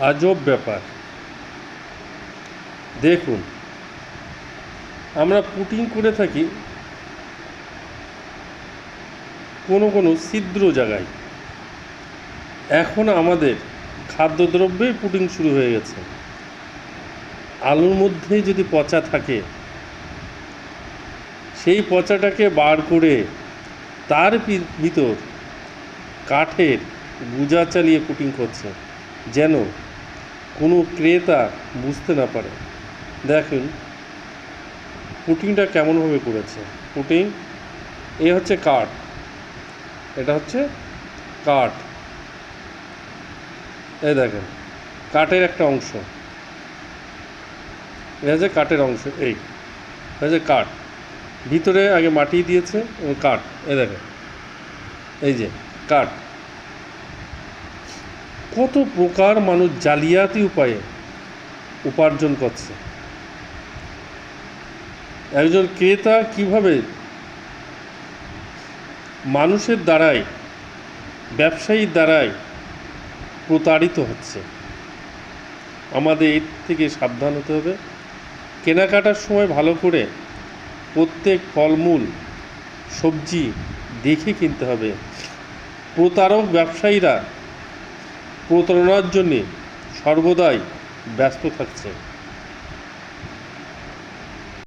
আজব ব্যাপার। দেখুন, আমরা পুটিং করে থাকি কোনো কোনো ছিদ্র জায়গায়। এখন আমাদের খাদ্যদ্রব্যের পুটিং শুরু হয়ে গেছে। আলুর মধ্যে যদি পচা থাকে, সেই পচাটাকে বার করে তার ভিতর কাঠের গুজা চালিয়ে পুটিং করছে যেন কোনো ক্রেতা বুঝতে না পারে। দেখুন পুটিংটা কেমনভাবে করেছে। পুটিং এ হচ্ছে কাঠ। এটা হচ্ছে কাঠ। এই দেখেন, কাঠের একটা অংশ। এটা হচ্ছে কাঠের অংশ, এই। হচ্ছে কাঠ। ভিতরে আগে মাটি দিয়েছে এবং কাঠ। এ দেখেন, এই যে কাঠ। কত প্রকার মানুষ জালিয়াতি উপায়ে উপার্জন করছে। একজন ক্রেতা কীভাবে মানুষের দ্বারাই, ব্যবসায়ীর দ্বারাই প্রতারিত হচ্ছে? আমাদের এর থেকে সাবধান হতে হবে। কেনাকাটার সময় ভালো করে প্রত্যেক ফলমূল, সবজি দেখে কিনতে হবে। প্রতারক ব্যবসায়ীরা প্রতারণার জন্যে সর্বদাই ব্যস্ত থাকছে।